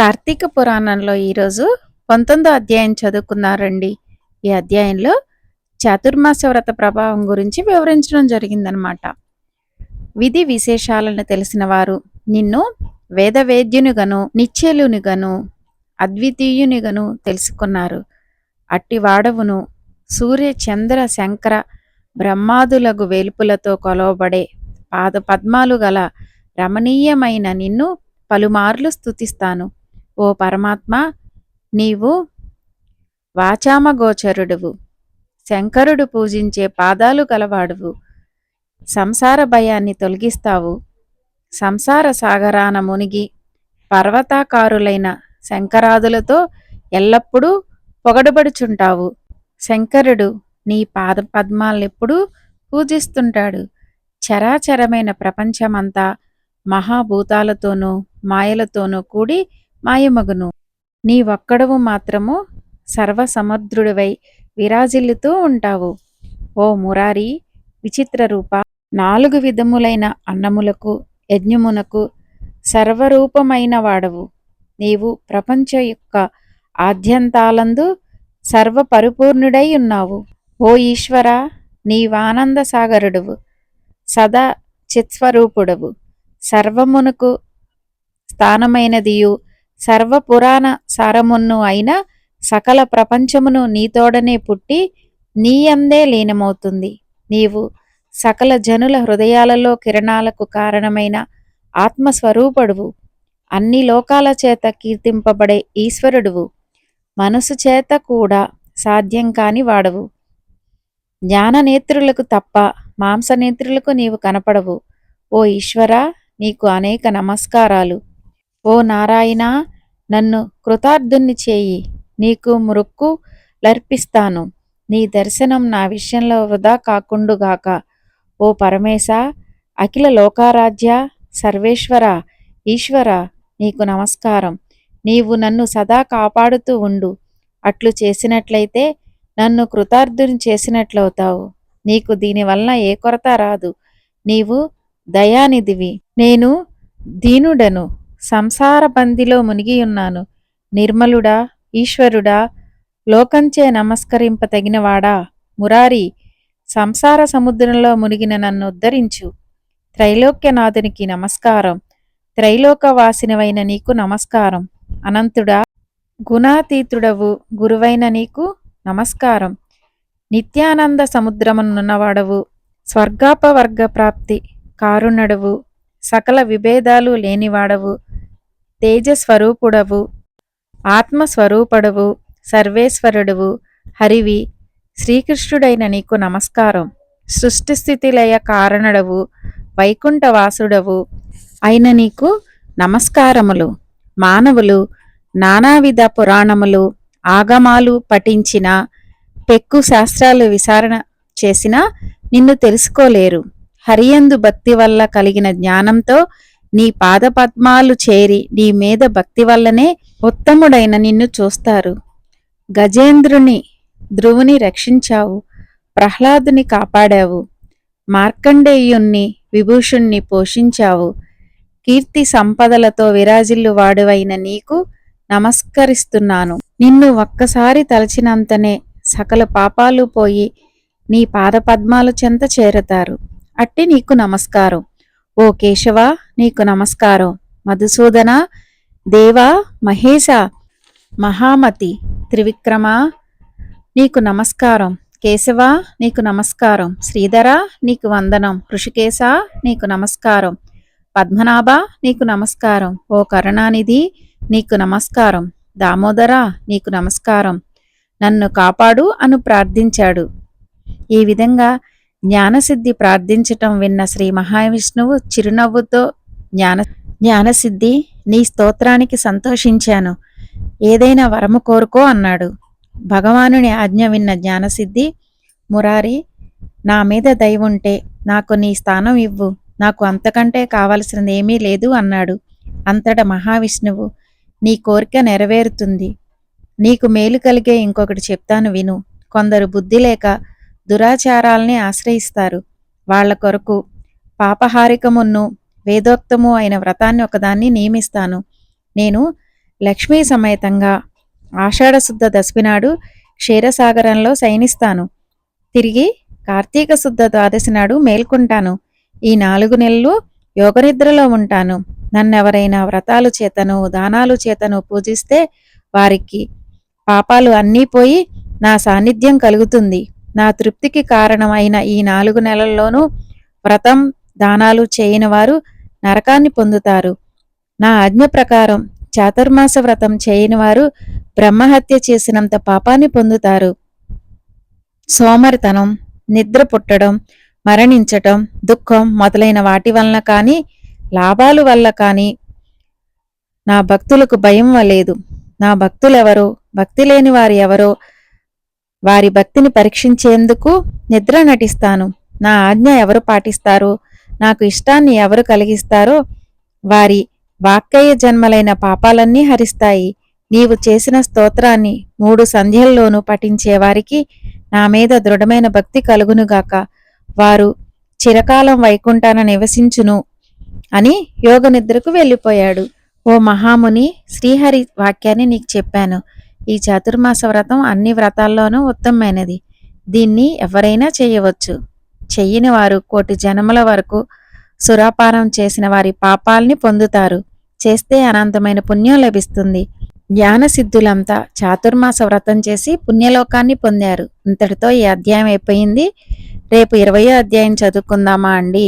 కార్తీక పురాణంలో ఈరోజు పంతొమ్మిదో అధ్యాయం చదువుకున్నారండి. ఈ అధ్యాయంలో చాతుర్మాస వ్రత ప్రభావం గురించి వివరించడం జరిగిందనమాట. విధి విశేషాలను తెలిసిన వారు నిన్ను వేదవేద్యునిగను నిశ్చలునిగను అద్వితీయునిగను తెలుసుకున్నారు. అట్టి వాడవును సూర్య చంద్ర శంకర బ్రహ్మాదులగు వేలుపులతో కొలవబడే పాద పద్మాలు గల రమణీయమైన నిన్ను పలుమార్లు స్తుతిస్తాను. ఓ పరమాత్మ నీవు వాచామగోచరుడువు. శంకరుడు పూజించే పాదాలు గలవాడువు. సంసార భయాన్ని తొలగిస్తావు. సంసార సాగరాన మునిగి పర్వతాకారులైన శంకరాదులతో ఎల్లప్పుడూ పొగడబడుచుంటావు. శంకరుడు నీ పాద పద్మాలెప్పుడూ పూజిస్తుంటాడు. చరాచరమైన ప్రపంచమంతా మహాభూతాలతోనూ మాయలతోనూ కూడి మాయమగును. నీవొక్కడవు మాత్రము సర్వసముద్రుడివై విరాజిల్లుతూ ఉంటావు. ఓ మురారి విచిత్ర రూప నాలుగు విధములైన అన్నములకు యజ్ఞమునకు సర్వరూపమైన వాడవు. నీవు ప్రపంచ యొక్క ఆద్యంతాలందు సర్వపరిపూర్ణుడై ఉన్నావు. ఓ ఈశ్వర నీవానంద సాగరుడువు. సదా చిత్స్వరూపుడవు. సర్వమునకు స్థానమైనదియు సర్వపురాణ సారమును అయిన సకల ప్రపంచమును నీతోడనే పుట్టి నీయందే లీనమవుతుంది. నీవు సకల జనుల హృదయాలలో కిరణాలకు కారణమైన ఆత్మస్వరూపుడువు. అన్ని లోకాల చేత కీర్తింపబడే ఈశ్వరుడువు. మనసు చేత కూడా సాధ్యం కాని వాడవు. జ్ఞాననేత్రులకు తప్ప మాంసనేత్రులకు నీవు కనపడవు. ఓ ఈశ్వరా నీకు అనేక నమస్కారాలు. ఓ నారాయణ నన్ను కృతార్థుని చేయి. నీకు మృక్కు లర్పిస్తాను. నీ దర్శనం నా విషయంలో వృధా కాకుండుగాక ఓ పరమేశ అఖిల లోకారాధ్య సర్వేశ్వర ఈశ్వర నీకు నమస్కారం. నీవు నన్ను సదా కాపాడుతూ ఉండు. అట్లు చేసినట్లయితే నన్ను కృతార్థుని చేసినట్లవుతావు. నీకు దీనివల్ల ఏ కొరత రాదు. నీవు దయానిధివి. నేను దీనుడను. సంసార బందిలో మునిగి ఉన్నాను. నిర్మలుడా ఈశ్వరుడా లోకంచే నమస్కరింపతగినవాడా? మురారి సంసార సముద్రంలో మునిగిన నన్ను ఉద్ధరించు. త్రైలోక్యనాథునికి నమస్కారం. త్రైలోకవాసినవైన నీకు నమస్కారం. అనంతుడా గుణాతీతుడవు గురువైన నీకు నమస్కారం. నిత్యానంద సముద్రమునున్నవాడవు స్వర్గాపవర్గ ప్రాప్తి కారుణడవు సకల విభేదాలు లేనివాడవు తేజస్వరూపుడవు ఆత్మస్వరూపుడవు సర్వేశ్వరుడువు. హరివి శ్రీకృష్ణుడైన నీకు నమస్కారం. సృష్టిస్థితిలయ కారణుడవు వైకుంఠవాసుడవు అయిన నీకు నమస్కారములు. మానవులు నానావిధ పురాణములు ఆగమాలు పఠించిన పెక్కు శాస్త్రాలు విచారణ చేసినా నిన్ను తెలుసుకోలేరు. హరియందు భక్తి వల్ల కలిగిన జ్ఞానంతో నీ పాదపద్మాలు చేరి నీ మీద భక్తి వల్లనే ఉత్తముడైన నిన్ను చూస్తారు. గజేంద్రుని ధ్రువుని రక్షించావు ప్రహ్లాదుని కాపాడావు మార్కండేయుణ్ణి విభూషుణ్ణి పోషించావు. కీర్తి సంపదలతో విరాజిల్లు వాడువైన నీకు నమస్కరిస్తున్నాను. నిన్ను ఒక్కసారి తలచినంతనే సకల పాపాలు పోయి నీ పాదపద్మాలు చెంత చేరతారు. అట్టి నీకు నమస్కారం. ఓ కేశవ నీకు నమస్కారం. మధుసూదన దేవా మహేశ మహామతి త్రివిక్రమ నీకు నమస్కారం. కేశవ నీకు నమస్కారం. శ్రీధర నీకు వందనం. ఋషికేశ నీకు నమస్కారం. పద్మనాభ నీకు నమస్కారం. ఓ కరుణానిధి నీకు నమస్కారం. దామోదర నీకు నమస్కారం. నన్ను కాపాడు అను ప్రార్థించాడు. ఈ విధంగా జ్ఞానసిద్ధి ప్రార్థించటం విన్న శ్రీ మహావిష్ణువు చిరునవ్వుతో జ్ఞాన జ్ఞానసిద్ధి నీ స్తోత్రానికి సంతోషించాను. ఏదైనా వరము కోరుకో అన్నాడు. భగవానుని ఆజ్ఞ విన్న జ్ఞానసిద్ధి మురారి నా మీద దయవుంటే ఉంటే నాకు నీ స్థానం ఇవ్వు. నాకు అంతకంటే కావలసినది ఏమీ లేదు అన్నాడు. అంతట మహావిష్ణువు నీ కోరిక నెరవేరుతుంది. నీకు మేలు కలిగే ఇంకొకటి చెప్తాను విను. కొందరు బుద్ధి లేక దురాచారాల్ని ఆశ్రయిస్తారు. వాళ్ళ కొరకు పాపహారికమును వేదోక్తము అయిన వ్రతాన్ని ఒకదాన్ని నియమిస్తాను. నేను లక్ష్మీ సమేతంగా ఆషాఢశుద్ధ దశమి నాడు క్షీరసాగరంలో శయనిస్తాను. తిరిగి కార్తీక శుద్ధ ద్వాదశి నాడు మేల్కొంటాను. ఈ నాలుగు నెలలు యోగనిద్రలో ఉంటాను. నన్నెవరైనా వ్రతాలు చేతను దానాలు చేతను పూజిస్తే వారికి పాపాలు అన్నీ పోయి నా సాన్నిధ్యం కలుగుతుంది. నా తృప్తికి కారణమైన ఈ నాలుగు నెలల్లోనూ వ్రతం దానాలు చేయని వారు నరకాన్ని పొందుతారు. నా ఆజ్ఞ ప్రకారం చాతుర్మాస వ్రతం చేయని వారు బ్రహ్మహత్య చేసినంత పాపాన్ని పొందుతారు. సోమరితనం నిద్ర పుట్టడం మరణించటం దుఃఖం మొదలైన వాటి వలన కానీ లాభాలు వల్ల కానీ నా భక్తులకు భయం లేదు నా భక్తులెవరో భక్తి లేని వారు ఎవరో వారి భక్తిని పరీక్షించేందుకు నిద్ర నటిస్తాను. నా ఆజ్ఞ ఎవరు పాటిస్తారో? నాకు ఇష్టాన్ని ఎవరు కలిగిస్తారో? వారి వాక్కయ్య జన్మలైన పాపాలన్నీ హరిస్తాయి. నీవు చేసిన స్తోత్రాన్ని మూడు సంధ్యల్లోనూ పఠించేవారికి నా మీద దృఢమైన భక్తి కలుగునుగాక. వారు చిరకాలం వైకుంఠాన నివసించును అని యోగ నిద్రకు వెళ్ళిపోయాడు. ఓ మహాముని శ్రీహరి వాక్యాన్ని నీకు చెప్పాను. ఈ చాతుర్మాస వ్రతం అన్ని వ్రతాల్లోనూ ఉత్తమమైనది. దీన్ని ఎవరైనా చేయవచ్చు. చెయ్యని వారు కోటి జన్మల వరకు సురాపానం చేసిన వారి పాపాల్ని పొందుతారు. చేస్తే అనంతమైన పుణ్యం లభిస్తుంది. జ్ఞాన సిద్ధులంతా చాతుర్మాస వ్రతం చేసి పుణ్యలోకాన్ని పొందారు. ఇంతటితో ఈ అధ్యాయం అయిపోయింది. రేపు ఇరవయో అధ్యాయం చదువుకుందామా అండి?